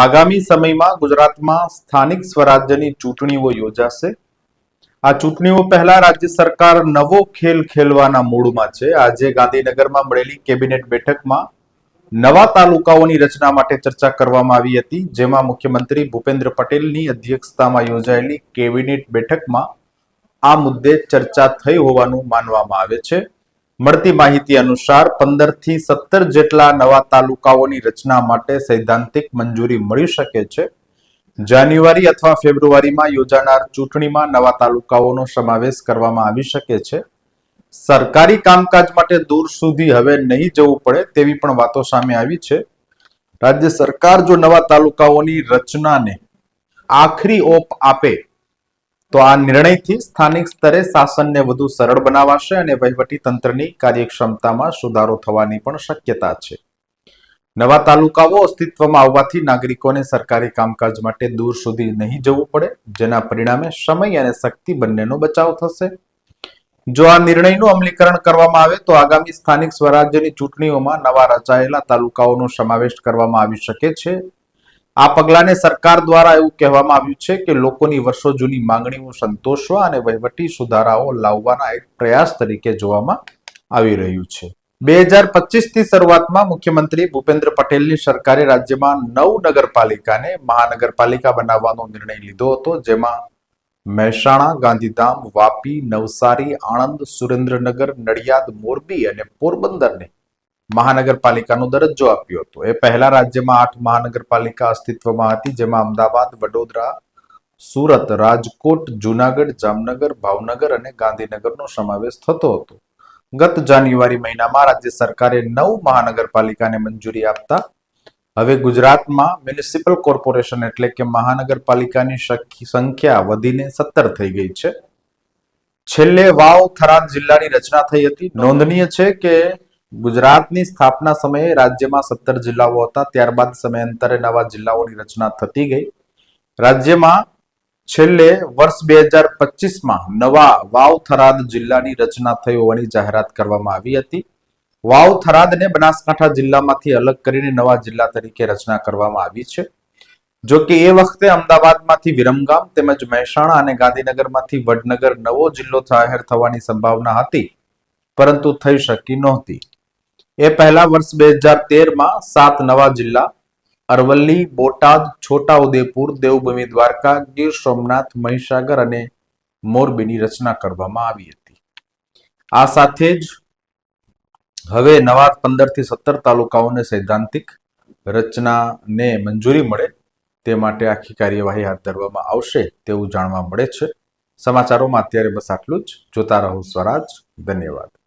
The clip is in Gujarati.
આગામી સમયમાં ગુજરાતમાં સ્થાનિક સ્વરાજ્યની ચૂંટણીઓ યોજાશે. આ ચૂંટણીઓ પહેલા રાજ્ય સરકાર નવો ખેલ ખેલવાના મૂડમાં છે. આજે ગાંધીનગરમાં મળેલી કેબિનેટ બેઠકમાં નવા તાલુકાઓની રચના માટે ચર્ચા કરવામાં આવી હતી. જેમાં મુખ્યમંત્રી ભૂપેન્દ્ર પટેલની અધ્યક્ષતામાં યોજાયેલી કેબિનેટ બેઠકમાં આ મુદ્દે ચર્ચા થઈ હોવાનું માનવામાં આવે છે. મળતી માહિતી અનુસાર પંદરથી સત્તર જેટલા નવા તાલુકાઓની રચના માટે સૈદ્ધાંતિક મંજૂરી મળી શકે છે. જાન્યુઆરી અથવા ફેબ્રુઆરીમાં યોજાનાર ચૂંટણીમાં નવા તાલુકાઓનો સમાવેશ કરવામાં આવી શકે છે. સરકારી કામકાજ માટે દૂર સુધી હવે નહીં જવું પડે તેવી પણ વાતો સામે આવી છે. રાજ્ય સરકાર જો નવા તાલુકાઓની રચનાને આખરી ઓપ આપે તો આ નિર્ણયથી સ્થાનિક સ્તરે શાસનને વધુ સરળ બનાવાશે અને વહીવટી તંત્રની કાર્યક્ષમતામાં સુધારો થવાની પણ શક્યતા છે. નવા તાલુકાઓ અસ્તિત્વમાં આવવાથી નાગરિકોને સરકારી કામકાજ માટે દૂર સુધી નહીં જવું પડે, જેના પરિણામે સમય અને શક્તિ બંનેનો બચાવ થશે. જો આ નિર્ણયનું અમલીકરણ કરવામાં આવે, તો આગામી સ્થાનિક સ્વરાજ્યની ચૂંટણીઓમાં નવા રચાયેલા તાલુકાઓનો સમાવેશ કરવામાં આવી શકે છે. આ પગલાને સરકાર દ્વારા એવું કહેવામાં આવ્યું છે કે લોકોની વર્ષો જૂની માંગણીઓ સંતોષવા અને વહીવટી સુધારાઓ લાવવાના એક પ્રયાસ તરીકે જોવામાં આવી રહ્યું છે. બે હજાર પચીસથી શરૂઆતમાં મુખ્યમંત્રી ભૂપેન્દ્ર પટેલની સરકારે રાજ્યમાં નવ નગરપાલિકાને મહાનગરપાલિકા બનાવવાનો નિર્ણય લીધો હતો, જેમાં મહેસાણા, ગાંધીધામ, વાપી, નવસારી, આણંદ, સુરેન્દ્રનગર, નડિયાદ, મોરબી અને પોરબંદરને મહાનગરપાલિકાનો દરજ્જો આપ્યો હતો. એ પહેલા રાજ્યમાં આઠ મહાનગરપાલિકા અસ્તિત્વમાં હતી, જેમાં અમદાવાદ, વડોદરા, સુરત, રાજકોટ, જુનાગઢ, જામનગર, ભાવનગર અને ગાંધીનગરનો સમાવેશ થતો હતો. ગત જાન્યુઆરી મહિનામાં રાજ્ય સરકારે નવ મહાનગરપાલિકાને મંજૂરી આપતા હવે ગુજરાતમાં મ્યુનિસિપલ કોર્પોરેશન એટલે કે મહાનગરપાલિકાની સંખ્યા વધીને સત્તર થઈ ગઈ છે. છેલ્લે વાવ થરાદ જિલ્લાની રચના થઈ હતી. નોંધનીય છે કે ગુજરાતની સ્થાપના સમયે રાજ્યમાં સત્તર જિલ્લાઓ હતા. ત્યારબાદ સમયાંતરે નવા જિલ્લાઓની રચના થતી ગઈ. રાજ્યમાં છેલ્લે વર્ષ બે હજાર પચીસમાં નવા વાવ થરાદ જિલ્લાની રચના થઈ હોવાની જાહેરાત કરવામાં આવી હતી. વાવ થરાદને બનાસકાંઠા જિલ્લામાંથી અલગ કરીને નવા જિલ્લા તરીકે રચના કરવામાં આવી છે. જો કે એ વખતે અમદાવાદમાંથી વિરમગામ તેમજ મહેસાણા અને ગાંધીનગરમાંથી વડનગર નવો જિલ્લો જાહેર થવાની સંભાવના હતી. પરંતુ થઈ શકી નહોતી. એ પહેલા વર્ષ બે હજાર તેરમાં સાત નવા જિલ્લા, અરવલ્લી, બોટાદ, છોટાઉદેપુર, દેવભૂમિ, દ્વારકા, ગીર સોમનાથ, મહીસાગર અને મોરબીની રચના કરવામાં આવી હતી. આ સાથે જ હવે નવા પંદરથી સત્તર તાલુકાઓને સૈદ્ધાંતિક રચનાને મંજૂરી મળે તે માટે આખી કાર્યવાહી હાથ ધરવામાં આવશે તેવું જાણવા મળે છે. સમાચારોમાં અત્યારે બસ આટલું જ. જોતા રહો સ્વરાજ. ધન્યવાદ.